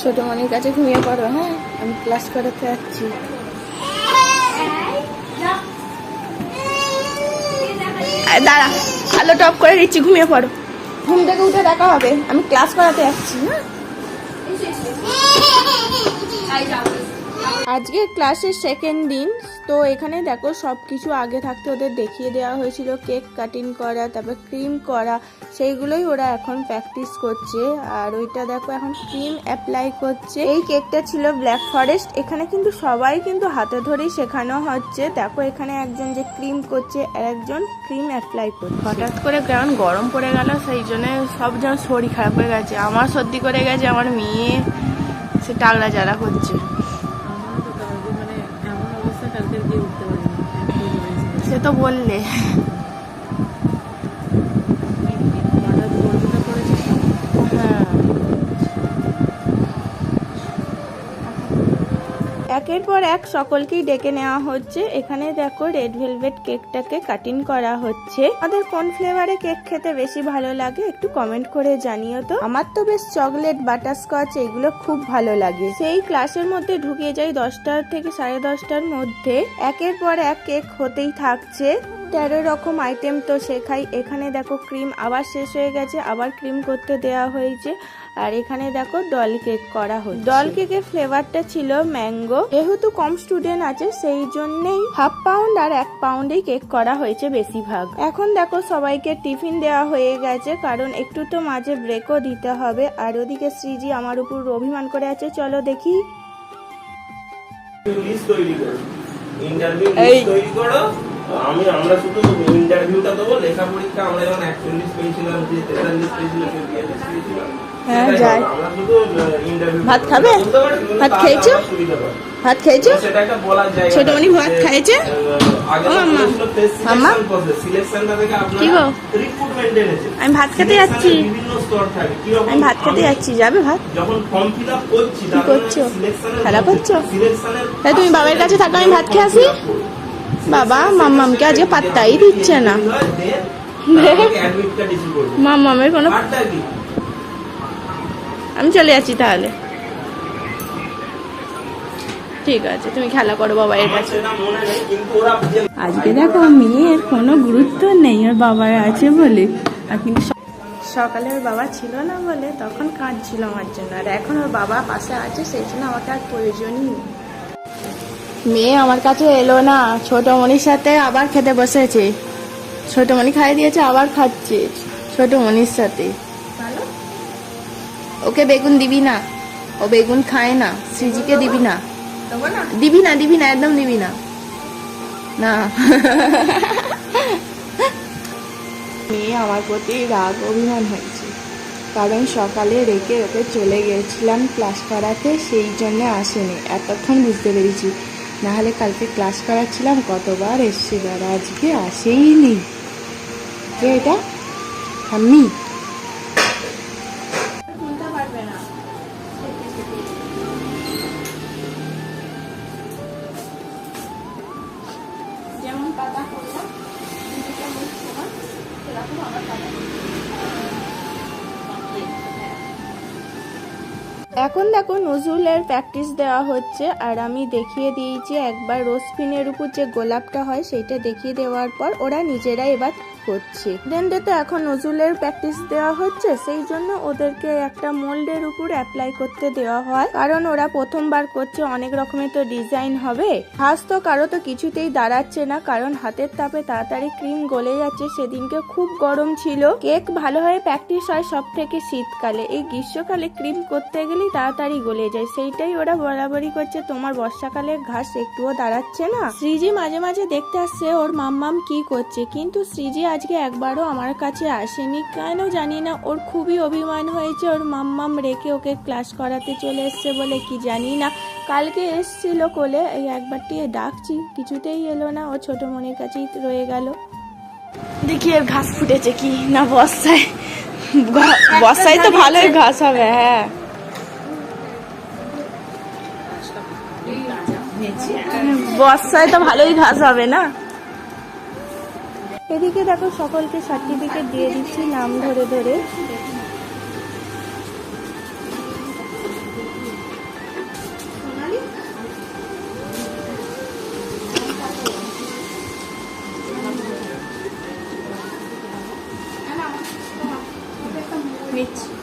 ছোট মনির কাছে ঘুমিয়ে পড়ো হ্যাঁ? আমি ক্লাস করাতে যাচ্ছি দাঁড়া। আলো টপ করে দিচ্ছি ঘুমিয়ে পড়ো। ঘুম থেকে উঠে দেখা হবে। আমি ক্লাস করাতে যাচ্ছি হ্যাঁ? আজকে ক্লাসের সেকেন্ড দিন, তো এখানে দেখো সব কিছু আগে থাকতে ওদের দেখিয়ে দেওয়া হয়েছিল, কেক কাটিং করা, তারপর ক্রিম করা, সেইগুলোই ওরা এখন প্র্যাকটিস করছে। আর ওইটা দেখো এখন ক্রিম অ্যাপ্লাই করছে। এই কেকটা ছিল ব্ল্যাক ফরেস্ট এখানে কিন্তু সবাই কিন্তু হাতে ধরেই শেখানো হচ্ছে। দেখো এখানে একজন যে ক্রিম করছে, আর একজন ক্রিম অ্যাপ্লাই করছে। হঠাৎ করে কেমন গরম পড়ে গেল, সেই জন্য সব যেন শরীর খারাপ হয়ে গেছে। আমার সর্দি করে গেছে, আমার মেয়ে, সে টাগড়া জ্বালা করছে। তো বললে হঠাৎ গরমটা পড়েছে তো। হ্যাঁ একের পর এক সকলকেই ডেকে নেওয়া হচ্ছে। এখানে দেখো রেড ভেলভেট কেকটাকে কাটিং করা হচ্ছে। আমাদের কোন ফ্লেভারে কেক খেতে বেশি ভালো লাগে একটু কমেন্ট করে জানিও তো। আমার তো বেশ চকলেট বাটারস্কচ এগুলো খুব ভালো লাগে। সেই ক্লাসের মধ্যে ঢুকে যাই দশটার থেকে সাড়ে দশটার মধ্যে। একের পর এক কেক হতেই থাকছে। তেরো রকম আইটেম তো শেখাই। এখানে দেখো ক্রিম আবার শেষ হয়ে গেছে আবার ক্রিম করতে দেওয়া হয়েছে। আর এখানে দেখো ডল কেক করা হচ্ছে। ডল কেকের ফ্লেভারটা ছিল ম্যাঙ্গো যেহেতু কম স্টুডেন্ট আছে সেই জন্যই হাফ পাউন্ড আর এক পাউন্ডেই কেক করা হয়েছে বেশিরভাগ। এখন দেখো সবাইকে টিফিন দেওয়া হয়ে গেছে কারণ একটু তো মাঝে ব্রেকও দিতে হবে। আর ওদিকে শ্রীজি আমার উপর অভিমান করে আছে চলো দেখি। ইন্টারভিউ তৈরি করো। আমি আমরা শুধু ইন্টারভিউটা দেবো লেখা পরীক্ষা আমরা যেমন একচল্লিশ পেয়েছিলাম যে তেতাল্লিশ পেয়েছিলাম বিয়াল্লিশ পেয়েছিলাম হ্যাঁ, যাই। ভাত খাবে? ভাত খেয়েছো? ভাত খেয়েছো ছোটমণি ভাত খাইছে? মাম্মা। কি গো? আমি ভাত খেতে যাচ্ছি। আমি ভাত খেতে যাচ্ছি যাবে ভাত করছি তার মানে করছ? খেলা করছ? তাই তুমি বাবার কাছে থাকো, আমি ভাত খেয়ে আসি? বাবা মাম্মামকে আজকে পাত্তাই দিচ্ছে না। মাম্মামের কোনো আমি চলে যাচ্ছি তাহলে। ঠিক আছে তুমি খেলা করো বাবা এর কাছে। আজকে দেখো মেয়ের কোনো গুরুত্ব নেই ওর বাবার আছে বলে। আর কিন্তু সকালে ওর বাবা ছিল না বলে তখন কাঁদছিল আমার জন্য। আর এখন ওর বাবা পাশে আছে সেই জন্য আমাকে আর প্রয়োজনই নেই। মেয়ে আমার কাছে এলো না। ছোট মনির সাথে আবার খেতে বসেছে। ছোট মনি খাই দিয়েছে আবার খাচ্ছে। ছোট মনির সাথে ওকে বেগুন দিবি না। ও বেগুন খায় না। সৃজিকে দিবি না? দিবি না দিবি না একদম দিবি না। না। মেয়ে আমার প্রতি রাগ অভিমান হয়েছে। কারণ সকালে রেখে ওকে চলে গেছিলাম ক্লাস করাতে সেই জন্য আসেনি। এতক্ষণ বুঝতে পেরেছি। নাহলে কালকে ক্লাস করাচ্ছিলাম কতবার এসছিল আর আজকে আসেই নি এটা? আমি যেমন পাতা করলাম সেরকম পাতা এখন দেখো নজরুলের প্র্যাকটিস দেওয়া হচ্ছে, আর আমি দেখিয়ে দিয়েছি একবার রোজ উপর যে গোলাপটা হয় সেটা দেখিয়ে দেওয়ার পর ওরা নিজেরা এবার করছে। দেনডে তো এখন নজরুলের প্র্যাকটিস দেওয়া হচ্ছে, সেই জন্য ওদেরকে একটা মোল্ডের উপর অ্যাপ্লাই করতে দেওয়া হয়। কারণ ওরা প্রথমবার করছে, অনেক রকমের তো ডিজাইন হবে। হাস তো কারও তো কিছুতেই দাঁড়াচ্ছে না, কারণ হাতের তাপে তাড়াতাড়ি ক্রিম গলে যাচ্ছে, সেদিনকে খুব গরম ছিল। কেক ভালোভাবে প্র্যাকটিস হয় সব থেকে শীতকালে। এই গ্রীষ্মকালে ক্রিম করতে গেলেই তাড়াতাড়ি গলে যায়। সেইটাই ওরা বরাবরই করছে। তোমার বর্ষাকালে ঘাস একটুও দাঁড়াচ্ছে না। শ্রীজি মাঝে মাঝে দেখতে আসছে ওর মাম্মাম কি করছে। কিন্তু শ্রীজি আজকে একবারও আমার কাছে আসেনি। কেন জানি না ওর খুবই অভিমান হয়েছে। ওর মাম্মাম রেখে ওকে ক্লাস করাতে চলে এসছে বলে কি জানি না। কালকে এসছিল কোলে এই একবারটি ডাকছি কিছুতেই এলো না। ও ছোট মনির কাছেই রয়ে গেল। দেখি এর ঘাস ফুটেছে কি না বর্ষায়। বর্ষায় তো ভালোই ঘাস হবে হ্যাঁ। বর্ষায় তো ভালোই ঘাস হবে না? এদিকে দেখো সকলকে সার্টিফিকেট দিয়ে দিচ্ছি নাম ধরে ধরে। মির্চি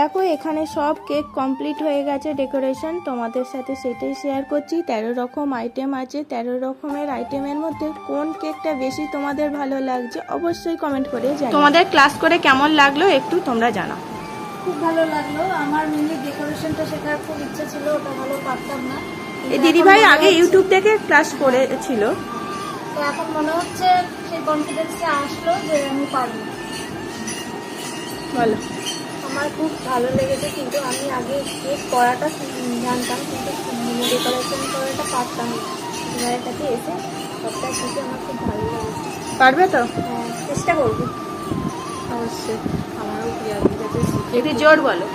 দেখো এখানে সব কেক কমপ্লিট হয়ে গেছে ডেকোরেশন। তোমাদের সাথে সেটাই শেয়ার করছি। তেরো রকম আইটেম আছে। তেরো রকমের আইটেমের মধ্যে কোন কেকটা বেশি তোমাদের ভালো লাগছে অবশ্যই কমেন্ট করে জানাও। তোমাদের ক্লাস করে কেমন লাগল একটু তোমরা জানাও। খুব ভালো লাগল। আমার মেনলি ডেকোরেশনটা শেখার খুব ইচ্ছা ছিল ওটা ভালো পারতাম না। এই দিদি ভাই আগে ইউটিউব থেকে ক্লাস করেছিল। তো এখন মনে হচ্ছে সেই কনফিডেন্সটা আসলো যে আমি পারব। বলো। আমার খুব ভালো লেগেছে কিন্তু আমি আগে কেক করাটা জানতাম কিন্তু ডেকোরেশন করাটা পারতাম না। কাছে এসে সবটা শিখে আমার খুব ভালো লেগেছে। পারবে তো? হ্যাঁ চেষ্টা করব। অবশ্যই। আমারও পিয়াদির কাছে শিখে একটু জোর বলো।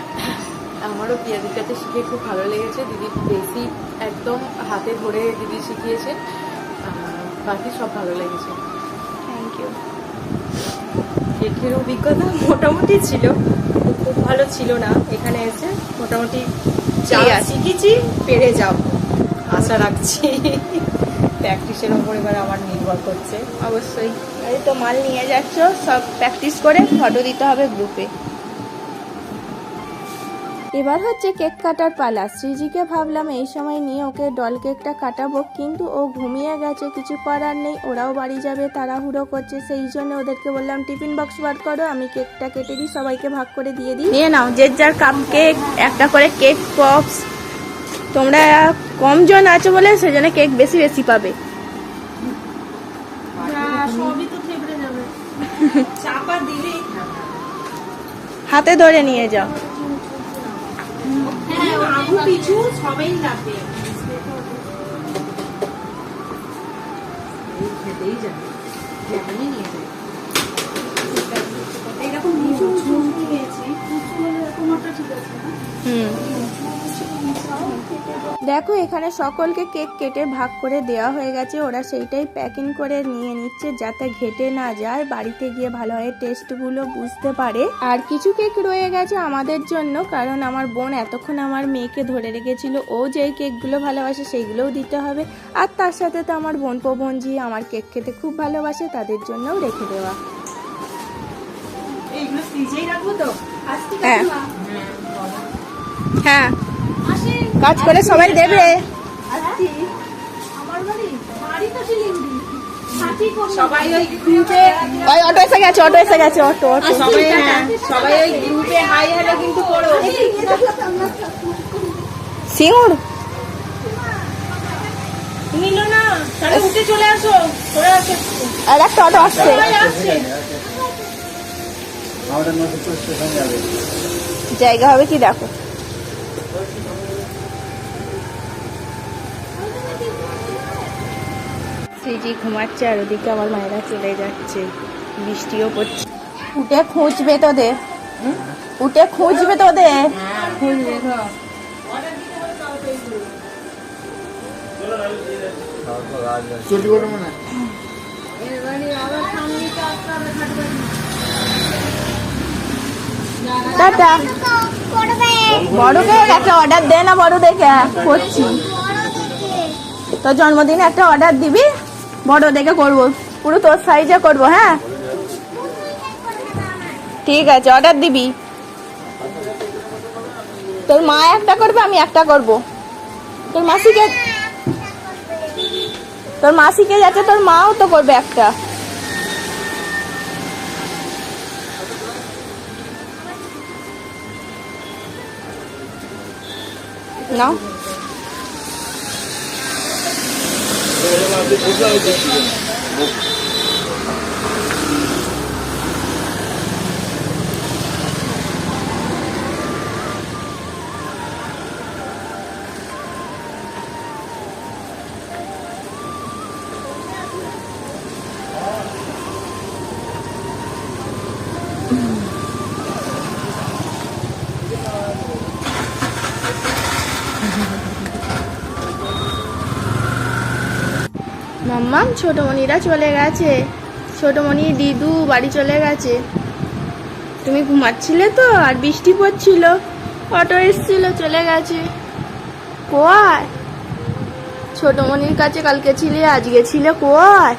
আমারও পিয়াদির কাছে শিখে খুব ভালো লেগেছে। দিদি বেশি একদম হাতে ধরে দিদি শিখিয়েছেন আহ, বাকি সব ভালো লেগেছে। থ্যাংক ইউ কেকের অভিজ্ঞতা মোটামুটি ছিল। খুব ভালো ছিল না। এখানে এসে মোটামুটি যা। শিখেছি পেরে যাব। আশা রাখছি। প্র্যাকটিসের ওপর এবার আমার নির্ভর করছে। অবশ্যই। তো মাল নিয়ে যাচ্ছ সব প্র্যাকটিস করে ফটো দিতে হবে গ্রুপে এবার হচ্ছে কেক কাটার পালা। শ্রীজিকে ভাবলাম এই সময় নিয়ে ওকে ডল কেকটা কাটাবো কিন্তু ও ঘুমিয়ে গেছে কিছু করার নেই ওরাও বাড়ি যাবে তাড়াহুড়ো করছে সেই জন্য ওদেরকে বললাম টিফিন বক্স বার করো আমি কেকটা কেটে দিই সবাইকে ভাগ করে দিয়ে দিই। নিয়ে নাও যে যার কাপ কেক একটা করে কেক পপস। তোমরা কমজন আছো বলে সেজন্য কেক বেশি বেশি পাবে। সবই তো থেবড়ে যাবে। চাপা দিলেই হাতে ধরে নিয়ে যাও। আবু পিছু সবাই লাগবে খেতেই যাবে। যেমনই নিয়ে যাবে। দেখো, এখানে সকলকে কেক কেটে ভাগ করে দেওয়া হয়ে গেছে। ওরা সেইটাই প্যাকিং করে নিয়ে নিচ্ছে যাতে ঘেটে না যায়, বাড়িতে গিয়ে ভালোভাবে টেস্টগুলো বুঝতে পারে। আর কিছু কেক রয়ে গেছে আমাদের জন্য, কারণ আমার বোন এতক্ষণ আমার মেয়েকে ধরে রেখেছিল। ও যেই কেকগুলো ভালোবাসে সেইগুলোও দিতে হবে। আর তার সাথে তো আমার বোন বোনজি আমার কেক খেতে খুব ভালোবাসে, তাদের জন্যও রেখে দেওয়া। হ্যাঁ। হ্যাঁ। কাজ করে সবাই দেবে। ওই অটো এসে গেছে অটো এসে গেছে অটো অটো। হ্যাঁ, সবাই ওই গ্রুপে হাই হ্যালো কিন্তু করো সিঙ্গুর? নিল না তাহলে উঠে চলে আসো। আর একটা অটো আসছে। আসছে। জায়গা হবে কি দেখো। শ্রীজি ঘুমাচ্ছে আর ওদিকে আমার মায়েরা চলে যাচ্ছে। বৃষ্টিও পড়ছে। উঠে খুঁজবে তোদের। উঠে খুঁজবে তোদের। টাটা। বড়কে একটা অর্ডার দে না বড় দেখে? করছি। তোর জন্মদিনে একটা অর্ডার দিবি? বড় দেখে করব। পুরো তোর সাইজে করব হ্যাঁ? ঠিক আছে অর্ডার দিবি। তোর মা একটা করবে, আমি একটা করব। তোর মাসিকে তোর মাসিকে যাচ্ছে, তোর মাও তো করবে একটা। নাও মাম্মাম ছোটমণিরা চলে গেছে। ছোটমণি দিদু বাড়ি চলে গেছে। তুমি ঘুমাচ্ছিলে তো? আর বৃষ্টি পড়ছিল। অটো এসছিল, চলে গেছে। কোয়ায়? ছোট মনির কাছে কালকে ছিলে, আজকে ছিলে কই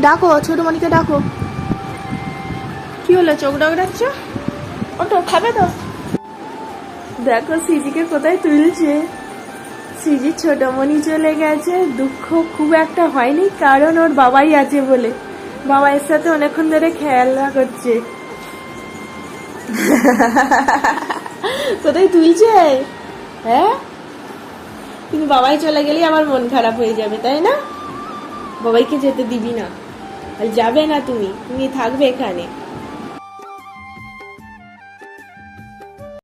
ডাকো ছোট মনিকে ডাকো। কি হলো, চোখ ডগড়াচ্ছ? ওটো খাবে তো? দেখো, সিজিকে কোথায় তুলছে। সিজি ছোট মনি চলে গেছে। দুঃখ খুব একটা হয়নি, কারণ ওর বাবাই আছে বলে। বাবাইয়ের সাথে অনেকক্ষণ ধরে খেলা করছে। কোথায় তুলছে? হ্যাঁ? কিন্তু বাবাই চলে গেলেই আমার মন খারাপ হয়ে যাবে, তাই না? বাবাইকে যেতে দিবি না। আর যাবে না তুমি তুমি থাকবে এখানে।